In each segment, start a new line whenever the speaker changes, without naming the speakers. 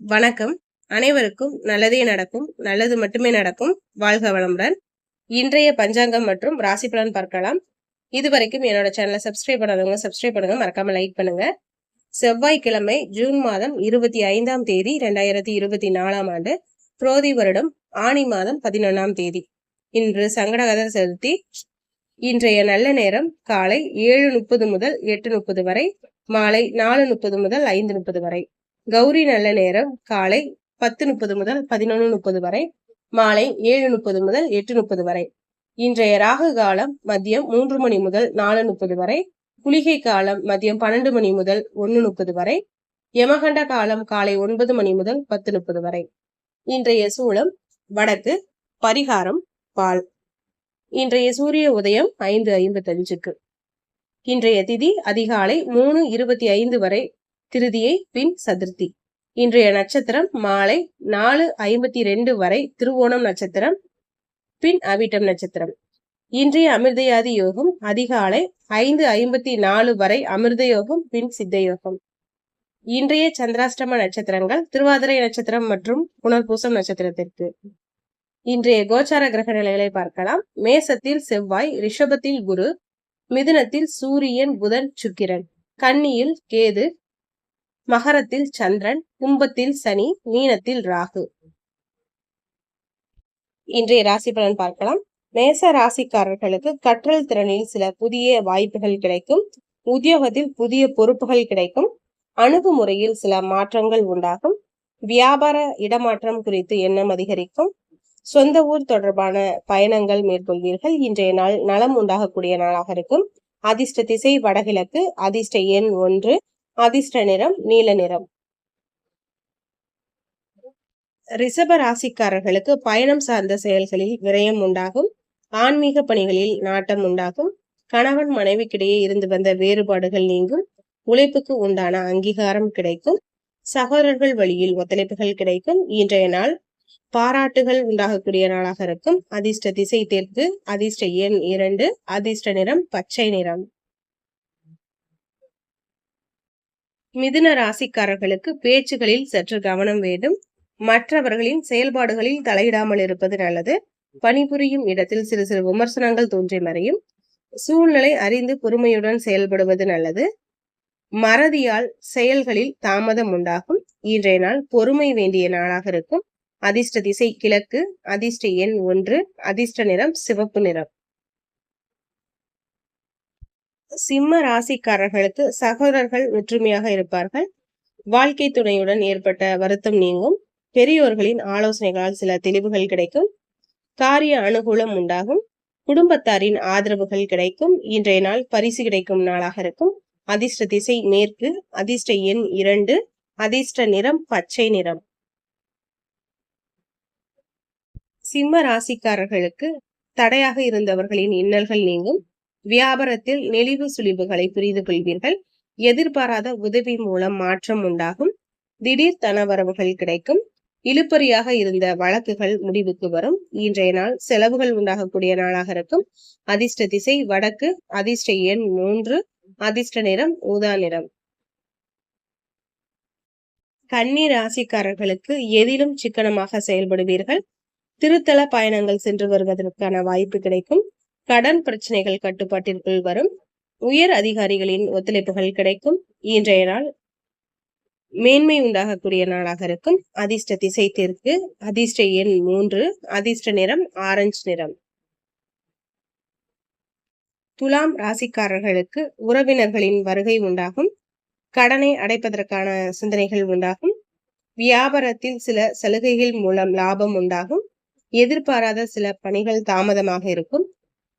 வணக்கம். அனைவருக்கும் நல்லதே நடக்கும். நல்லது மட்டுமே நடக்கும். வாழ்க வளமுடன். இன்றைய பஞ்சாங்கம் மற்றும் ராசி பலன் பார்க்கலாம். இதுவரைக்கும் என்னோட சேனலை சப்ஸ்கிரைப் பண்ணாதவங்க சப்ஸ்கிரைப் பண்ணுங்க. மறக்காம லைக் பண்ணுங்க. செவ்வாய்க்கிழமை ஜூன் மாதம் இருபத்தி ஐந்தாம் தேதி ரெண்டாயிரத்தி இருபத்தி நாலாம் ஆண்டு. புரோதி வருடம் ஆணி மாதம் பதினொன்னாம் தேதி. இன்று சங்கடகத செலுத்தி இன்றைய நல்ல நேரம் காலை ஏழு முப்பது முதல் எட்டு முப்பது வரை மாலை நாலு முப்பது முதல் ஐந்து முப்பது வரை. கௌரி நல்ல நேரம் காலை பத்து முப்பது முதல் பதினொன்று முப்பது வரை மாலை ஏழு முப்பது முதல் எட்டு முப்பது வரை. இன்றைய ராகு காலம் மதியம் மூன்று மணி முதல் நாலு முப்பது வரை குளிகை காலம் மதியம் பன்னெண்டு மணி முதல் ஒன்னு முப்பது வரை யமகண்ட காலம் காலை ஒன்பது மணி முதல் பத்து முப்பது வரை. இன்றைய சூளம் வடக்கு பரிகாரம் பால். இன்றைய சூரிய உதயம் ஐந்து ஐம்பத்தஞ்சுக்கு. இன்றைய திதி அதிகாலை மூணு இருபத்தி ஐந்து வரை திருதியை பின் சதுர்த்தி. இன்றைய நட்சத்திரம் மாலை நாலு ஐம்பத்தி ரெண்டு வரை திருவோணம் நட்சத்திரம் பின் அவிட்டம் நட்சத்திரம். இன்றைய அமிர்தயாதி யோகம் அதிகாலை ஐந்து ஐம்பத்தி நாலு வரை அமிர்த யோகம் பின் சித்த யோகம். இன்றைய சந்திராஷ்டம நட்சத்திரங்கள் திருவாதிரை நட்சத்திரம் மற்றும் புனர்பூசம் நட்சத்திரத்திற்கு. இன்றைய கோச்சார கிரக நிலைகளை பார்க்கலாம். மேசத்தில் செவ்வாய் ரிஷபத்தில் குரு மிதுனத்தில் சூரியன் புதன் சுக்கிரன். கன்னியில் கேது மகரத்தில் சந்திரன் கும்பத்தில் சனி மீனத்தில் ராகு. இன்றைய ராசி பலன் பார்க்கலாம். மேச ராசிக்காரர்களுக்கு கற்றல் திறனில் சில புதிய வாய்ப்புகள் கிடைக்கும். உத்தியோகத்தில் புதிய பொறுப்புகள் கிடைக்கும். அணுகுமுறையில் சில மாற்றங்கள் உண்டாகும். வியாபார இடமாற்றம் குறித்து எண்ணம் அதிகரிக்கும். சொந்த ஊர் தொடர்பான பயணங்கள் மேற்கொள்வீர்கள். இன்றைய நாள் நலம் உண்டாகக்கூடிய நாளாக இருக்கும். அதிர்ஷ்ட திசை வடகிழக்கு அதிர்ஷ்ட எண் ஒன்று அதிர்ஷ்ட நிறம் நீல நிறம். ரிஷப ராசிக்காரர்களுக்கு பயணம் சார்ந்த செயல்களில் விரயம் உண்டாகும். ஆன்மீக பணிகளில் நாட்டம் உண்டாகும். கணவன் மனைவிக்கிடையே இருந்து வந்த வேறுபாடுகள் நீங்கும். உழைப்புக்கு உண்டான அங்கீகாரம் கிடைக்கும். சகோதரர்கள் வழியில் ஒத்துழைப்புகள் கிடைக்கும். இன்றைய நாள் பாராட்டுகள் உண்டாகக்கூடிய நாளாக இருக்கும். அதிர்ஷ்ட திசை தெற்கு அதிர்ஷ்ட எண் இரண்டு அதிர்ஷ்ட நிறம் பச்சை நிறம். மிதுன ராசிக்காரர்களுக்கு பேச்சுகளில் சற்று கவனம் வேண்டும். மற்றவர்களின் செயல்பாடுகளில் தலையிடாமல் இருப்பது நல்லது. பணிபுரியும் இடத்தில் சிறு சிறு விமர்சனங்கள் தோன்றி மறையும். சூழ்நிலை அறிந்து பொறுமையுடன் செயல்படுவது நல்லது. மறதியால் செயல்களில் தாமதம் உண்டாகும். இன்றைய நாள் பொறுமை வேண்டிய நாளாக இருக்கும். அதிர்ஷ்ட திசை கிழக்கு அதிர்ஷ்ட எண் ஒன்று அதிர்ஷ்ட நிறம் சிவப்பு நிறம். சிம்ம ராசிக்காரர்களுக்கு சகோதரர்கள் ஒற்றுமையாக இருப்பார்கள். வாழ்க்கை துணையுடன் ஏற்பட்ட வருத்தம் நீங்கும். பெரியோர்களின் ஆலோசனைகளால் சில தெளிவுகள் கிடைக்கும். காரிய அனுகூலம் உண்டாகும். குடும்பத்தாரின் ஆதரவுகள் கிடைக்கும். இன்றைய நாள் பரிசு கிடைக்கும் நாளாக இருக்கும். அதிர்ஷ்ட திசை மேற்கு அதிர்ஷ்ட எண் இரண்டு அதிர்ஷ்ட நிறம் பச்சை நிறம். சிம்ம ராசிக்காரர்களுக்கு தடையாக இருந்தவர்களின் இன்னல்கள் நீங்கும். வியாபாரத்தில் நெளிவு சுழிவுகளை புரிந்து கொள்வீர்கள். எதிர்பாராத உதவி மூலம் மாற்றம் உண்டாகும். திடீர் தனவரவுகள் கிடைக்கும். இழுப்பறியாக இருந்த வழக்குகள் முடிவுக்கு வரும். இன்றைய நாள் செலவுகள் உண்டாகக்கூடிய நாளாக இருக்கும். அதிர்ஷ்ட திசை வடக்கு அதிர்ஷ்ட எண் மூன்று அதிர்ஷ்ட நிறம் ஊதா நிறம். கன்னி ராசிக்காரர்களுக்கு எதிலும் சிக்கனமாக செயல்படுவீர்கள். திருத்தல பயணங்கள் சென்று வருவதற்கான வாய்ப்பு கிடைக்கும். கடன் பிரச்சனைகள் கட்டுப்பாட்டிற்குள் வரும். உயர் அதிகாரிகளின் ஒத்துழைப்புகள் கிடைக்கும். இன்றைய நாள் மேன்மை உண்டாகக்கூடிய நாளாக இருக்கும். அதிர்ஷ்ட திசை தெற்கு அதிர்ஷ்ட எண் மூன்று அதிர்ஷ்ட நிறம் ஆரஞ்சு நிறம். துலாம் ராசிக்காரர்களுக்கு உறவினர்களின் வருகை உண்டாகும். கடனை அடைப்பதற்கான சிந்தனைகள் உண்டாகும். வியாபாரத்தில் சில சலுகைகள் மூலம் லாபம் உண்டாகும். எதிர்பாராத சில பணிகள் தாமதமாக இருக்கும்.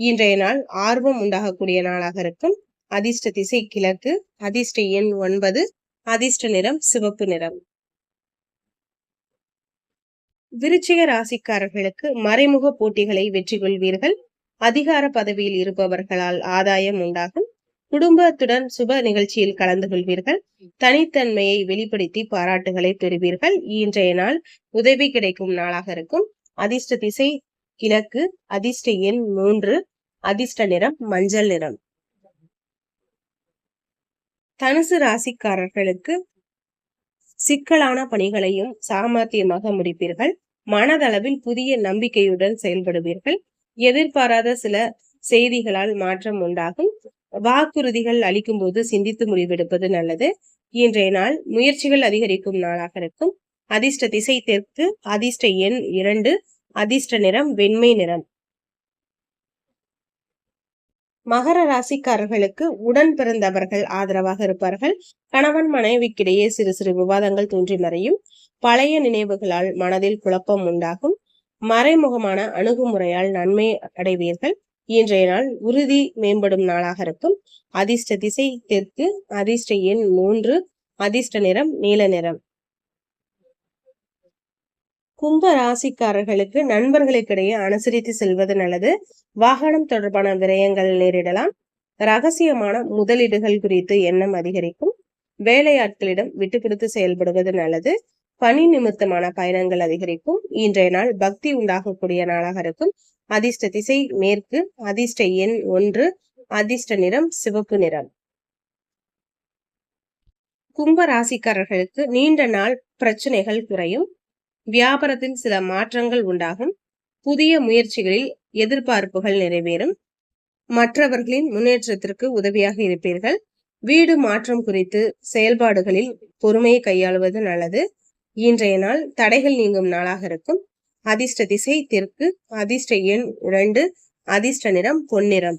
இன்றைய நாள் ஆர்வம் உண்டாகக்கூடிய நாளாக இருக்கும். அதிர்ஷ்ட திசை கிழக்கு அதிர்ஷ்ட எண் ஒன்பது அதிர்ஷ்ட நிறம் சிவப்பு நிறம். விருச்சிக ராசிக்காரர்களுக்கு மறைமுக போட்டிகளை வெற்றி கொள்வீர்கள். அதிகார பதவியில் இருப்பவர்களால் ஆதாயம் உண்டாகும். குடும்பத்துடன் சுப நிகழ்ச்சியில் கலந்து கொள்வீர்கள். தனித்தன்மையை வெளிப்படுத்தி பாராட்டுகளை பெறுவீர்கள். இன்றைய நாள் உதவி கிடைக்கும் நாளாக இருக்கும். அதிர்ஷ்ட திசை கிழக்கு அதிர்ஷ்ட எண் மூன்று அதிர்ஷ்ட நிறம் மஞ்சள் நிறம். தனுசு ராசிக்காரர்களுக்கு சிக்கலான பணிகளையும் சாமர்த்தியமாக முடிப்பீர்கள். மனதளவில் புதிய நம்பிக்கையுடன் செயல்படுவீர்கள். எதிர்பாராத சில செய்திகளால் மாற்றம் உண்டாகும். வாக்குறுதிகள் அளிக்கும் போது சிந்தித்து முடிவெடுப்பது நல்லது. இன்றைய நாள் முயற்சிகள் அதிகரிக்கும் நாளாக இருக்கும். அதிர்ஷ்ட திசை தெற்கு அதிர்ஷ்ட எண் இரண்டு அதிர்ஷ்ட நிறம் வெண்மை நிறம். மகர ராசிக்காரர்களுக்கு உடன் பிறந்தவர்கள் ஆதரவாக இருப்பார்கள். கணவன் மனைவிக்கிடையே சிறு சிறு விவாதங்கள் தோன்றி மறையும். பழைய நினைவுகளால் மனதில் குழப்பம் உண்டாகும். மறைமுகமான அணுகுமுறையால் நன்மை அடைவீர்கள். இன்றைய நாள் உறுதி மேம்படும் நாளாக இருக்கும். அதிர்ஷ்ட திசை தெற்கு அதிர்ஷ்ட எண் மூன்று அதிர்ஷ்ட நிறம் நீல நிறம். கும்ப ராசிக்காரர்களுக்கு நண்பர்களுக்கிடையே அனுசரித்து செல்வது நல்லது. வாகனம் தொடர்பான விரயங்கள் நேரிடலாம். ரகசியமான முதலீடுகள் குறித்து எண்ணம் அதிகரிக்கும். வேலையாட்களிடம் விட்டு கொடுத்து செயல்படுவது நல்லது. பணி நிமித்தமான பயணங்கள் அதிகரிக்கும். இன்றைய நாள் பக்தி உண்டாகக்கூடிய நாளாக இருக்கும். அதிர்ஷ்ட திசை மேற்கு அதிர்ஷ்ட எண் ஒன்று அதிர்ஷ்ட நிறம் சிவப்பு நிறம். கும்ப ராசிக்காரர்களுக்கு நீண்ட நாள் பிரச்சனைகள் குறையும். வியாபாரத்தில் சில மாற்றங்கள் உண்டாகும். புதிய முயற்சிகளில் எதிர்பார்ப்புகள் நிறைவேறும். மற்றவர்களின் முன்னேற்றத்திற்கு உதவியாக இருப்பீர்கள். வீடு மாற்றம் குறித்து செயல்பாடுகளில் பொறுமையை கையாளுவது நல்லது. இன்றைய நாள் தடைகள் நீங்கும் நாளாக இருக்கும். அதிர்ஷ்ட திசை தெற்கு அதிர்ஷ்ட எண் இரண்டு அதிர்ஷ்ட நிறம் பொன்னிறம்.